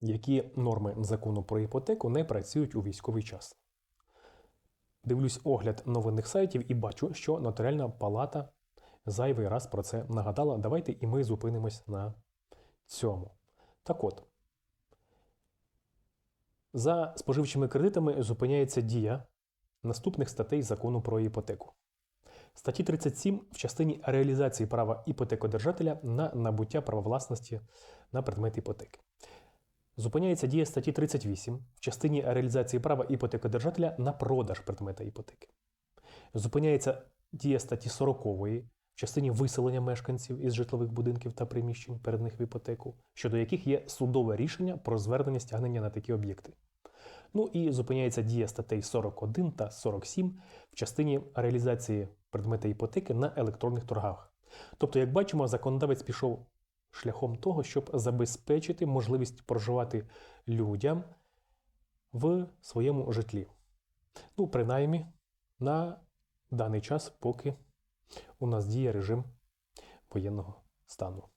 які норми закону про іпотеку не працюють у військовий час. Дивлюсь огляд новинних сайтів і бачу, що Нотаріальна палата зайвий раз про це нагадала. Давайте і ми зупинимось на цьому. Так от, за споживчими кредитами зупиняється дія наступних статей закону про іпотеку. Статті 37 в частині реалізації права іпотекодержателя на набуття права власності на предмет іпотеки. Зупиняється дія статті 38 в частині реалізації права іпотекодержателя на продаж предмета іпотеки. Зупиняється дія статті 40 в частині виселення мешканців із житлових будинків та приміщень, переданих в іпотеку, щодо яких є судове рішення про звернення стягнення на такі об'єкти. Ну і зупиняється дія статей 41 та 47 в частині реалізації предмета іпотеки на електронних торгах. Тобто, як бачимо, законодавець пішов шляхом того, щоб забезпечити можливість проживати людям в своєму житлі. Ну, принаймні, на даний час, поки у нас діє режим воєнного стану.